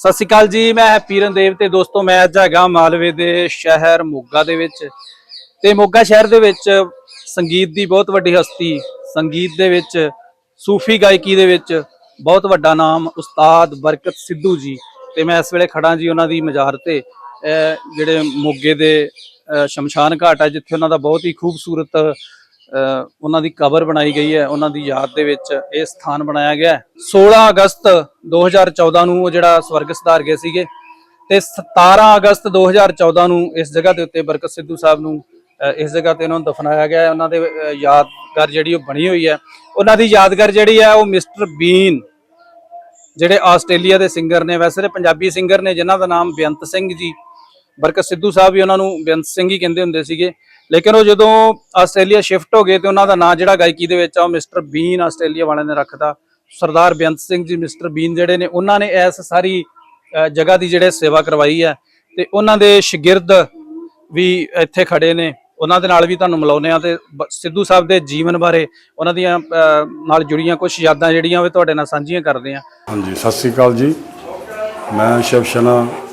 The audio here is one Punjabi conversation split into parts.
ਸਤਿ ਸ਼੍ਰੀ ਅਕਾਲ ਜੀ, ਮੈਂ ਹੈਪੀ ਰਣਦੇਵ ਤੇ ਦੋਸਤੋ ਮੈਂ ਅੱਜ ਹੈਗਾ ਮਾਲਵੇ ਦੇ ਸ਼ਹਿਰ ਮੋਗਾ ਦੇ ਵਿੱਚ ਤੇ ਮੋਗਾ ਸ਼ਹਿਰ ਦੇ ਵਿੱਚ ਸੰਗੀਤ ਦੀ ਬਹੁਤ ਵੱਡੀ ਹਸਤੀ, ਸੰਗੀਤ ਦੇ ਵਿੱਚ ਸੂਫੀ ਗਾਇਕੀ ਦੇ ਵਿੱਚ ਬਹੁਤ ਵੱਡਾ ਨਾਮ ਉਸਤਾਦ ਬਰਕਤ ਸਿੱਧੂ ਜੀ ਤੇ ਮੈਂ ਇਸ ਵੇਲੇ ਖੜਾ ਜੀ ਉਹਨਾਂ ਦੀ ਮਜ਼ਾਰ ਤੇ। ਜਿਹੜੇ ਮੋਗੇ ਦੇ ਸ਼ਮਸ਼ਾਨ ਘਾਟ ਹੈ ਜਿੱਥੇ ਉਹਨਾਂ ਦਾ ਬਹੁਤ ਹੀ ਖੂਬਸੂਰਤ ਉਹਨਾਂ ਦੀ ਕਬਰ ਬਣਾਈ ਗਈ ਹੈ, ਉਹਨਾਂ ਦੀ ਯਾਦ ਦੇ ਵਿੱਚ ਇਹ ਸਥਾਨ ਬਣਾਇਆ ਗਿਆ ਹੈ। 16 ਅਗਸਤ 2014 ਨੂੰ ਉਹ ਜਿਹੜਾ ਸਵਰਗ ਸਿਧਾਰ ਗਏ ਸੀਗੇ ਤੇ 17 ਅਗਸਤ 2014 ਨੂੰ ਇਸ ਜਗ੍ਹਾ ਦੇ ਉੱਤੇ ਬਰਕਤ ਸਿੱਧੂ ਸਾਹਿਬ ਨੂੰ ਇਸ ਜਗ੍ਹਾ ਤੇ ਉਹਨਾਂ ਨੂੰ ਦਫਨਾਇਆ ਗਿਆ ਹੈ। ਉਹਨਾਂ ਦੇ ਯਾਦਗਾਰ ਜਿਹੜੀ ਉਹ ਬਣੀ ਹੋਈ ਹੈ। ਉਹਨਾਂ ਦੀ ਯਾਦਗਾਰ ਜਿਹੜੀ ਹੈ ਉਹ ਮਿਸਟਰ ਬੀਨ, ਜਿਹੜੇ ਆਸਟ੍ਰੇਲੀਆ ਦੇ ਸਿੰਗਰ ਨੇ, ਵੈਸੇ ਤੇ ਪੰਜਾਬੀ ਸਿੰਗਰ ਨੇ, ਜਿਨ੍ਹਾਂ ਦਾ ਨਾਮ ਬੇਅੰਤ ਸਿੰਘ ਜੀ ਬਰਕਤ ਸਿੱਧੂ ਸਾਹਿਬ ਵੀ ਉਹਨਾਂ ਨੂੰ ਬੇਅੰਤ ਸਿੰਘ ਹੀ ਕਹਿੰਦੇ ਹੁੰਦੇ ਸੀਗੇ। ਲੇਕਿਨ ਉਹ ਜਦੋਂ ਆਸਟ੍ਰੇਲੀਆ ਸ਼ਿਫਟ ਹੋ ਗਏ ਤੇ ਉਹਨਾਂ ਦਾ ਨਾਂ ਜਿਹੜਾ ਗਾਇਕੀ ਦੇ ਵਿੱਚ ਆ, ਉਹ ਮਿਸਟਰ ਬੀਨ ਆਸਟ੍ਰੇਲੀਆ ਵਾਲਿਆਂ ਨੇ ਰੱਖਦਾ ਸਰਦਾਰ ਬੇਅੰਤ ਸਿੰਘ ਜੀ, ਮਿਸਟਰ ਬੀਨ ਜਿਹੜੇ ਨੇ, ਉਹਨਾਂ ਨੇ ਇਸ ਸਾਰੀ ਜਗ੍ਹਾ ਦੀ ਜਿਹੜੇ ਸੇਵਾ ਕਰਵਾਈ ਹੈ ਤੇ ਉਹਨਾਂ ਦੇ ਸ਼ਾਗਿਰਦ ਵੀ ਇੱਥੇ ਖੜੇ ਨੇ। ਉਹਨਾਂ ਦੇ ਨਾਲ ਵੀ ਤੁਹਾਨੂੰ ਮਿਲਾਉਂਦੇ ਆ ਤੇ ਸਿੱਧੂ ਸਾਹਿਬ ਦੇ ਜੀਵਨ ਬਾਰੇ ਉਹਨਾਂ ਦੀਆਂ ਨਾਲ ਜੁੜੀਆਂ ਕੁਝ ਯਾਦਾਂ ਜਿਹੜੀਆਂ ਉਹ ਤੁਹਾਡੇ ਨਾਲ ਸਾਂਝੀਆਂ ਕਰਦੇ ਆ ਹਾਂਜੀ, ਸਤਿ ਸ੍ਰੀ ਅਕਾਲ ਜੀ। ਮੈਂ ਸ਼ਿਵ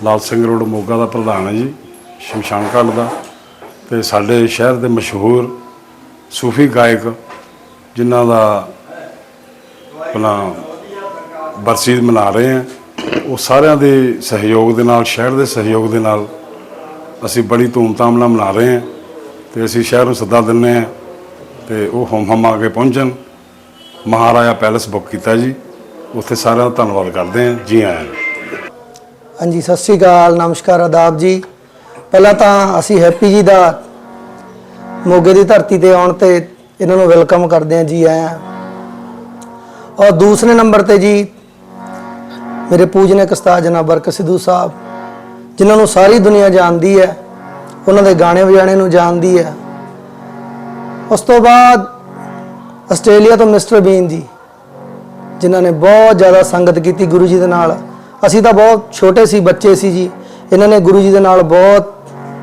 ਲਾਲ ਸਿੰਘ ਰੋਡ ਮੋਗਾ ਦਾ ਪ੍ਰਧਾਨ ਹਾਂ ਜੀ, ਸ਼ਮਸ਼ਾਨ ਘਾਟ ਦਾ। ਤੇ ਸਾਡੇ ਸ਼ਹਿਰ ਦੇ ਮਸ਼ਹੂਰ ਸੂਫੀ ਗਾਇਕ, ਜਿਨ੍ਹਾਂ ਦਾ ਆਪਣਾ ਬਰਸੀ ਮਨਾ ਰਹੇ ਹਾਂ, ਉਹ ਸਾਰਿਆਂ ਦੇ ਸਹਿਯੋਗ ਦੇ ਨਾਲ, ਸ਼ਹਿਰ ਦੇ ਸਹਿਯੋਗ ਦੇ ਨਾਲ ਅਸੀਂ ਬੜੀ ਧੂਮਧਾਮ ਨਾਲ ਮਨਾ ਰਹੇ ਹਾਂ। ਤੇ ਅਸੀਂ ਸ਼ਹਿਰ ਨੂੰ ਸੱਦਾ ਦਿੰਦੇ ਹਾਂ ਤੇ ਉਹ ਹਮ ਹਮ ਆ ਕੇ ਪਹੁੰਚਣ। ਮਹਾਰਾਜਾ ਪੈਲਸ ਬੁੱਕ ਕੀਤਾ ਜੀ। ਉੱਥੇ ਸਾਰਿਆਂ ਦਾ ਧੰਨਵਾਦ ਕਰਦੇ ਹਾਂ। ਜੀ ਆਇਆਂ ਹਾਂਜੀ, ਸਤਿ ਸ੍ਰੀ ਅਕਾਲ, ਨਮਸਕਾਰ, ਆਦਾਬ ਜੀ। ਪਹਿਲਾਂ ਤਾਂ ਅਸੀਂ ਹੈਪੀ ਜੀ ਦਾ ਮੋਗੇ ਦੀ ਧਰਤੀ ਤੇ ਆਉਣ ਤੇ ਇਹਨਾਂ ਨੂੰ ਵੈਲਕਮ ਕਰਦੇ ਹਾਂ ਜੀ ਆਇਆਂ ਔਰ ਦੂਸਰੇ ਨੰਬਰ ਤੇ ਜੀ, ਮੇਰੇ ਪੂਜਨਿਕ ਉਸਤਾਦ ਜਨਾਬ ਬਰਕ ਸਿੱਧੂ ਸਾਹਿਬ, ਜਿਨ੍ਹਾਂ ਨੂੰ ਸਾਰੀ ਦੁਨੀਆ ਜਾਣਦੀ ਹੈ, ਉਹਨਾਂ ਦੇ ਗਾਣੇ ਵਜਾਣੇ ਨੂੰ ਜਾਣਦੀ ਹੈ। ਉਸ ਤੋਂ ਬਾਅਦ ਆਸਟ੍ਰੇਲੀਆ ਤੋਂ ਮਿਸਟਰ ਬੀਨ ਜੀ, ਜਿਨ੍ਹਾਂ ਨੇ ਬਹੁਤ ਜ਼ਿਆਦਾ ਸੰਗਤ ਕੀਤੀ ਗੁਰੂ ਜੀ ਦੇ ਨਾਲ। ਅਸੀਂ ਤਾਂ ਬਹੁਤ ਛੋਟੇ ਸੀ, ਬੱਚੇ ਸੀ ਜੀ। ਇਹਨਾਂ ਨੇ ਗੁਰੂ ਜੀ ਦੇ ਨਾਲ ਬਹੁਤ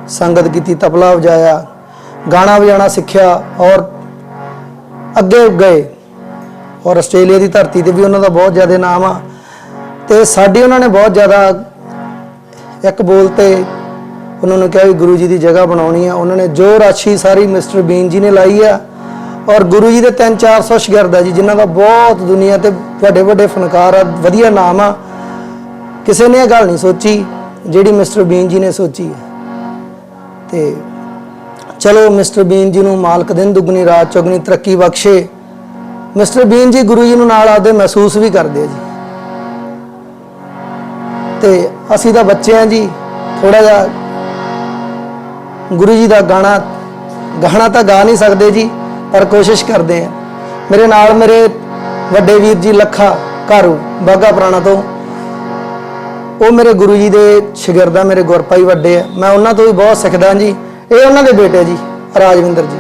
ਸੰਗਤ ਕੀਤੀ ਤਬਲਾ ਵਜਾਇਆ, ਗਾਣਾ ਵਜਾਣਾ ਸਿੱਖਿਆ ਔਰ ਅੱਗੇ ਗਏ। ਔਰ ਆਸਟ੍ਰੇਲੀਆ ਦੀ ਧਰਤੀ ਤੇ ਵੀ ਉਹਨਾਂ ਦਾ ਬਹੁਤ ਜ਼ਿਆਦਾ ਨਾਮ ਆ। ਤੇ ਸਾਡੀ ਉਹਨਾਂ ਨੇ ਬਹੁਤ ਜ਼ਿਆਦਾ ਇੱਕ ਬੋਲ ਤੇ ਉਹਨਾਂ ਨੂੰ ਕਿਹਾ ਵੀ ਗੁਰੂ ਜੀ ਦੀ ਜਗ੍ਹਾ ਬਣਾਉਣੀ ਆ। ਉਹਨਾਂ ਨੇ ਜੋ ਰਾਸ਼ੀ ਸਾਰੀ ਮਿਸਟਰ ਬੀਨ ਜੀ ਨੇ ਲਾਈ ਆ। ਔਰ ਗੁਰੂ ਜੀ ਦੇ 3-400 ਸ਼ਾਗਿਰਦ ਆ ਜੀ, ਜਿਨ੍ਹਾਂ ਦਾ ਬਹੁਤ ਦੁਨੀਆ ਤੇ ਵੱਡੇ ਵੱਡੇ ਫਨਕਾਰ ਆ, ਵਧੀਆ ਨਾਮ ਆ। ਕਿਸੇ ਨੇ ਇਹ ਗੱਲ ਨਹੀਂ ਸੋਚੀ ਜਿਹੜੀ ਮਿਸਟਰ ਬੀਨ ਜੀ ਨੇ ਸੋਚੀ ਹੈ। ਤੇ ਚਲੋ ਮਿਸਟਰ ਬੀਨ ਜੀ ਨੂੰ ਮਾਲਕ ਦਿਨ ਦੁਗਣੀ, ਰਾਤ ਚੌਗਣੀ ਤਰੱਕੀ ਬਖਸ਼ੇ। ਮਿਸਟਰ ਬੀਨ ਜੀ ਗੁਰੂ ਜੀ ਨੂੰ ਨਾਲ ਆਪਦੇ ਮਹਿਸੂਸ ਵੀ ਕਰਦੇ ਜੀ। ਤੇ ਅਸੀਂ ਤਾਂ ਬੱਚੇ ਆ ਜੀ ਥੋੜਾ ਜਿਹਾ ਗੁਰੂ ਜੀ ਦਾ ਗਾਣਾ ਗਾਣਾ ਤਾਂ ਗਾ ਨਹੀਂ ਸਕਦੇ ਜੀ, ਪਰ ਕੋਸ਼ਿਸ਼ ਕਰਦੇ ਆ। ਮੇਰੇ ਨਾਲ ਮੇਰੇ ਵੱਡੇ ਵੀਰ ਜੀ ਲੱਖਾ ਘਰੂ ਬਾਗਾ ਪ੍ਰਾਣਾ ਤੋਂ ਉਹ ਮੇਰੇ ਗੁਰੂ ਜੀ ਦੇ ਸ਼ਾਗਿਰਦ ਆ ਮੇਰੇ ਗੁਰਪਾਈ ਵੱਡੇ ਆ। ਮੈਂ ਉਹਨਾਂ ਤੋਂ ਵੀ ਬਹੁਤ ਸਿੱਖਦਾ ਜੀ। ਇਹ ਉਹਨਾਂ ਦੇ ਬੇਟੇ ਜੀ, ਰਾਜਵਿੰਦਰ ਜੀ।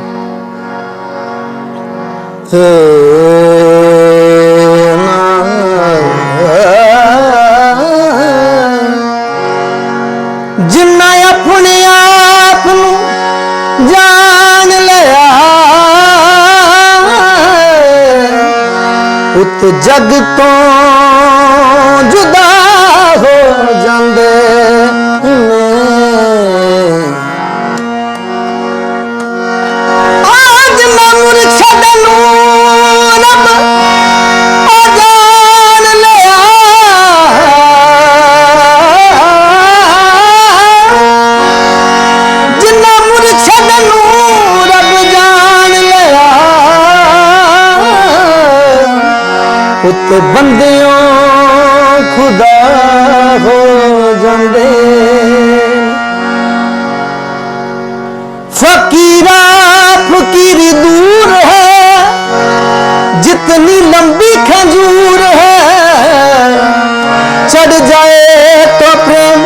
ਜਿੰਨਾ ਆਪਣੇ ਆਪ ਨੂੰ ਜਾਣ ਲਿਆ, ਉਤ ਜਗ ਤੋਂ ਜੁਦਾ फकीरा फकीरी दूर है जितनी लंबी खजूर है चढ़ जाए तो प्रेम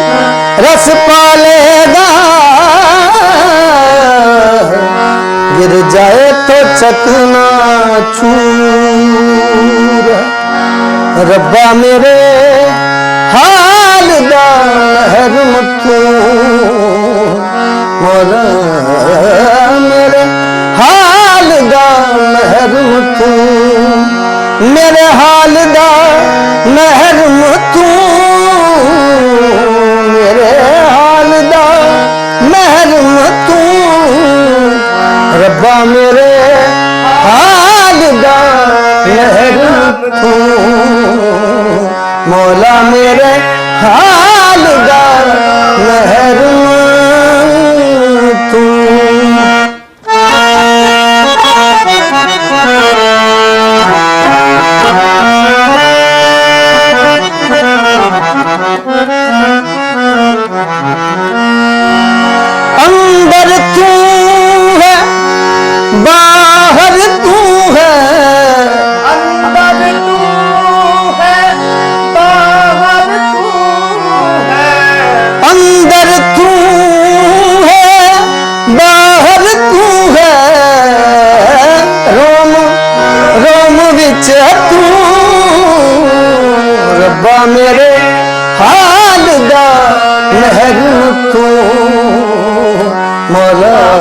रस पालेगा गिर जाए तो चकना चूर है। रब्बा मेरे हाल दा रहम तू ਮੋਲਾ ਮੇਰੇ ਹਾਲ ਦਾ ਮਹਿਰਮ ਤੂੰ। ਮੇਰੇ ਹਾਲ ਦਾ ਮਹਿਰਮ ਤੂੰ। ਮੇਰੇ ਹਾਲ ਦਾ ਮਹਿਰਮ ਤੂੰ। ਰੱਬਾ ਮੇਰੇ ਹਾਲ ਦਾ ਮਹਿਰਮ ਤੂੰ। ਮੋਲਾ ਮੇਰੇ ਹਾਲ ਦਾ ਮਹਿਰਮ ਮੌਲਾ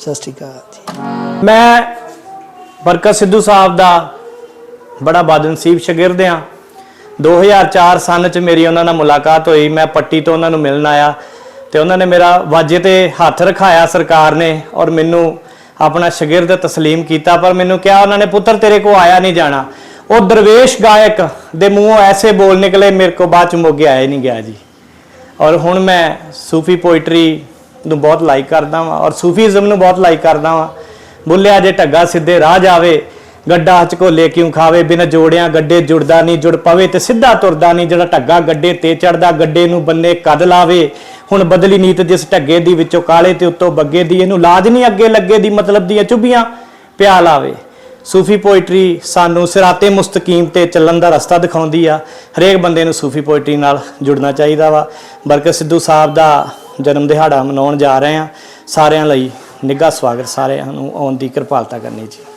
ਸਤਿ ਸ਼੍ਰੀ ਅਕਾਲ ਜੀ ਮੈਂ ਬਰਕਤ ਸਿੱਧੂ ਸਾਹਿਬ ਦਾ ਬੜਾ ਬਦਨਸੀਬ ਸ਼ਾਗਿਰਦ ਆ 2004 ਸਨ ਚ ਮੇਰੀ ਉਹਨਾਂ ਨਾਲ ਮੁਲਾਕਾਤ ਹੋਈ ਮੈਂ ਪੱਟੀ ਤੋਂ ਉਹਨਾਂ ਨੂੰ ਮਿਲਣ ਆਇਆ ਤੇ ਉਹਨਾਂ ਨੇ ਮੇਰਾ ਵਾਜੇ ਤੇ ਹੱਥ ਰਖਾਇਆ ਸਰਕਾਰ ਨੇ ਔਰ ਮੈਨੂੰ ਆਪਣਾ ਸ਼ਾਗਿਰਦ تسلیم ਕੀਤਾ ਪਰ ਮੈਨੂੰ ਕਿਹਾ ਉਹਨਾਂ ਨੇ ਪੁੱਤਰ ਤੇਰੇ ਕੋ ਆਇਆ ਨਹੀਂ ਜਾਣਾ ਉਹ ਦਰਵੇਸ਼ ਗਾਇਕ ਦੇ ਮੂੰਹੋਂ ਐਸੇ ਬੋਲ ਨਿਕਲੇ ਮੇਰੇ ਕੋ ਬਾਅਦ ਚ ਮੋਗੇ ਆਇਆ ਨਹੀਂ ਗਿਆ ਜੀ ਔਰ ਹੁਣ ਮੈਂ ਸੂਫੀ ਪੋਇਟਰੀ ਨੂੰ ਬਹੁਤ ਲਾਈਕ ਕਰਦਾ ਵਾਂ ਔਰ ਸੂਫੀਜ਼ਮ ਨੂੰ ਬਹੁਤ ਲਾਈਕ ਕਰਦਾ ਵਾਂ। ਬੁੱਲਿਆ ਜੇ ਢੱਗਾ ਸਿੱਧੇ ਰਾਹ ਜਾਵੇ, ਗੱਡਾ ਹੱਚ ਕਿਉਂ ਖਾਵੇ? ਬਿਨ ਜੋੜਿਆਂ ਗੱਡੇ ਜੁੜਦਾ ਨਹੀਂ, ਜੁੜ ਪਵੇ ਤੇ ਸਿੱਧਾ ਤੁਰਦਾ ਨਹੀਂ। ਜਿਹੜਾ ਢੱਗਾ ਗੱਡੇ ਤੇ ਚੜਦਾ ਗੱਡੇ ਨੂੰ ਬੰਨੇ ਕਦ ਲਾਵੇ। ਹੁਣ ਬਦਲੀ ਨੀਤ ਜਿਸ ਢੱਗੇ ਦੀ ਵਿੱਚੋਂ ਕਾਲੇ ਤੇ ਉੱਤੋਂ ਬੱਗੇ ਦੀ, ਇਹਨੂੰ ਲਾਜ ਨਹੀਂ ਅੱਗੇ ਲੱਗੇ ਦੀ ਮਤਲਬ ਦੀਆਂ ਚੁੱਭੀਆਂ ਪਿਆ ਲਾਵੇ। ਸੂਫੀ ਪੋਇਟਰੀ ਸਾਨੂੰ ਸਿਰਾਤੇ ਮੁਸਤਕੀਮ ਤੇ ਚੱਲਣ ਦਾ ਰਸਤਾ ਦਿਖਾਉਂਦੀ ਆ। ਹਰੇਕ ਬੰਦੇ ਨੂੰ ਸੂਫੀ ਪੋਇਟਰੀ ਨਾਲ ਜੁੜਨਾ ਚਾਹੀਦਾ ਵਾ। ਬਰਕਤ ਸਿੱਧੂ ਸਾਹਿਬ ਦਾ ਜਨਮ ਦਿਹਾੜਾ ਮਨਾਉਣ ਜਾ ਰਹੇ ਆ। ਸਾਰਿਆਂ ਲਈ ਨਿੱਘਾ ਸਵਾਗਤ ਸਾਰਿਆਂ ਨੂੰ ਆਉਣ ਦੀ ਕਿਰਪਾਲਤਾ ਕਰਨੀ ਜੀ।